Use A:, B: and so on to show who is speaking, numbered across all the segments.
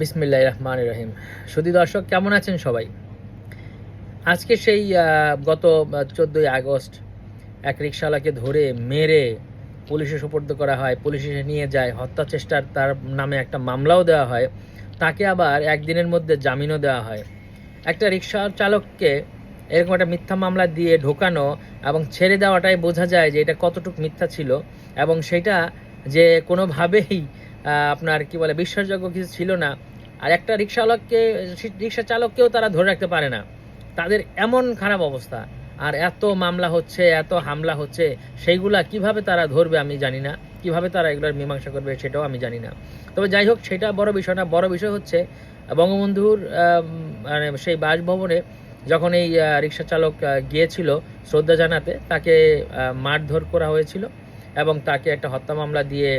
A: বিসমিল্লাহ রহমান রহিম সুদী দর্শক, কেমন আছেন সবাই? আজকে সেই গত চোদ্দোই আগস্ট এক রিক্সাওয়ালাকে ধরে মেরে পুলিশে সুপর্দ করা হয়, পুলিশ নিয়ে যায়, হত্যা চেষ্টার তার নামে একটা মামলাও দেওয়া হয়, তাকে আবার একদিনের মধ্যে জামিনও দেওয়া হয়। একটা রিক্সা চালককে এরকম একটা মিথ্যা মামলা দিয়ে ঢোকানো এবং ছেড়ে দেওয়াটাই বোঝা যায় যে এটা কতটুকু মিথ্যা ছিল এবং সেটা যে কোনোভাবেই আপনার কি বলে, বিশ্বাসযোগ্য কিছু ছিল না। আর একটা রিক্সাওয়ালাকে, রিক্সা চালককেও তারা ধরে রাখতে পারে না। তাদের এমন খারাপ অবস্থা। আর এত মামলা হচ্ছে, এত হামলা হচ্ছে, সেইগুলা কীভাবে তারা ধরবে আমি জানি না। কীভাবে তারা এগুলোর মীমাংসা করবে সেটাও আমি জানি না। তবে যাই হোক, সেটা বড় বিষয় না, বড় বিষয় হচ্ছে, বঙ্গবন্ধুর মানে সেই বাসভবনে যখন এই রিক্সা চালক গিয়েছিল শ্রদ্ধা জানাতে, তাকে মারধর করা হয়েছিল এবং তাকে একটা হত্যা মামলা দিয়ে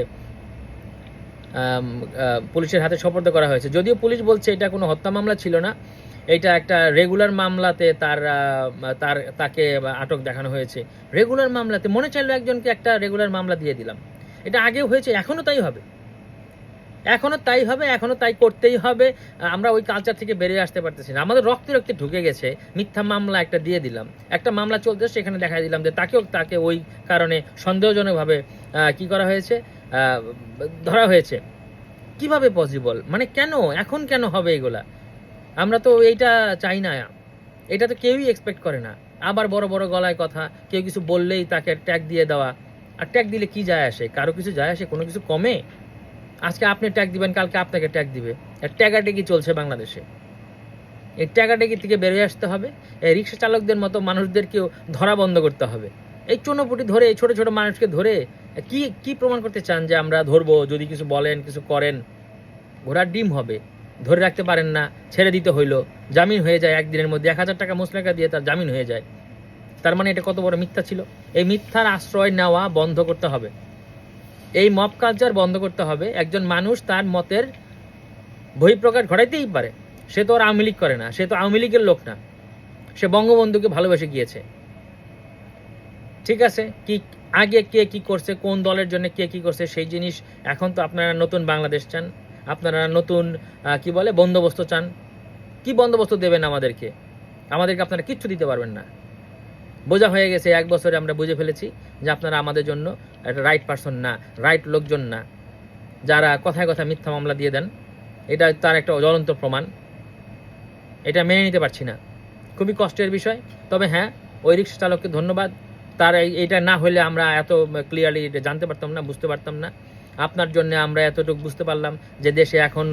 A: পুলিশের হাতে সোপর্দ করা হয়েছে। যদিও পুলিশ বলছে এটা কোনো হত্যা মামলা ছিল না, এটা একটা রেগুলার মামলাতে তার তার, তাকে আটক দেখানো হয়েছে। রেগুলার মামলাতে মনে চাইলো একজনকে একটা রেগুলার মামলা দিয়ে দিলাম। এটা আগেও হয়েছে এখনও তাই হবে। এখনও তাই হবে এখনও তাই করতেই হবে। আমরা ওই কালচার থেকে বেরিয়ে আসতে পারতেছি না। আমাদের রক্তে রক্তে ঢুকে গেছে, মিথ্যা মামলা একটা দিয়ে দিলাম। একটা মামলা চলতে সেখানে দেখা দিলাম যে তাকেও তাকে ওই কারণে সন্দেহজনকভাবে কি করা হয়েছে? ধরা হয়েছে। কীভাবে পসিবল মানে কেন? এখন কেন হবে এগুলা? আমরা তো এইটা চাই না। এটা তো কেউই এক্সপেক্ট করে না। আবার বড় বড় গলায় কথা, কেউ কিছু বললেই তাকে ট্যাগ দিয়ে দেওয়া। আর ট্যাগ দিলে কি যায় আসে? কারও কিছু যায় আসে? কোনো কিছু কমে? আজকে আপনি ট্যাগ দিবেন, কালকে আপনাকে ট্যাগ দিবে। আর ট্যাগাটেগি চলছে বাংলাদেশে। এই ট্যাগাটেগি থেকে বেরিয়ে আসতে হবে। এই রিক্সা চালকদের মতো মানুষদেরকেও ধরা বন্ধ করতে হবে। এই চুনোপুটি ধরে, এই ছোটো ছোট মানুষকে ধরে কি কি প্রমাণ করতে চান যে আমরা ধরবো, যদি কিছু বলেন, কিছু করেন, ঘোড়ার ডিম হবে, ধরে রাখতে পারেন না, ছেড়ে দিতে হইল, জামিন হয়ে যায় একদিনের মধ্যে, এক হাজার টাকা মুসলেকা দিয়ে তার জামিন হয়ে যায়। তার মানে এটা কত বড় মিথ্যা ছিল? এই মিথ্যার আশ্রয় নেওয়া বন্ধ করতে হবে। এই মব কালচার বন্ধ করতে হবে। একজন মানুষ তার মতের বহিঃপ্রকাশ ঘটাইতেই পারে। সে তো আর আওয়ামী লীগ করে না, সে তো আওয়ামী লীগের লোক না। সে বঙ্গবন্ধুকে ভালোবেসে গিয়েছে। ঠিক আছে? কি আগে কে কি করছে, কোন দলের জন্য কে কি করছে, সেই জিনিস এখন তো আপনারা নতুন বাংলাদেশ চান। আপনারা নতুন কি বলে, বন্দোবস্ত চান। কি বন্দোবস্ত দেবেন আমাদেরকে? আমাদেরকে আপনারা কিচ্ছু দিতে পারবেন না। বোঝা হয়ে গেছে, এক বছরে আমরা বুঝে ফেলেছি যে আপনারা আমাদের জন্য একটা রাইট পারসন না রাইট লোকজন না। যারা কথায় কথা মিথ্যা মামলা দিয়ে দেন, এটা তার একটা জ্বলন্ত প্রমাণ। এটা মেনে নিতে পারছি না। খুবই কষ্টের বিষয়। তবে হ্যাঁ ওই রিক্সা চালককে ধন্যবাদ। তার এইটা না হলে আমরা এত ক্লিয়ারলি এটা জানতে পারতাম না, বুঝতে পারতাম না। আপনার জন্য আমরা এতটুকু বুঝতে পারলাম যে দেশে এখন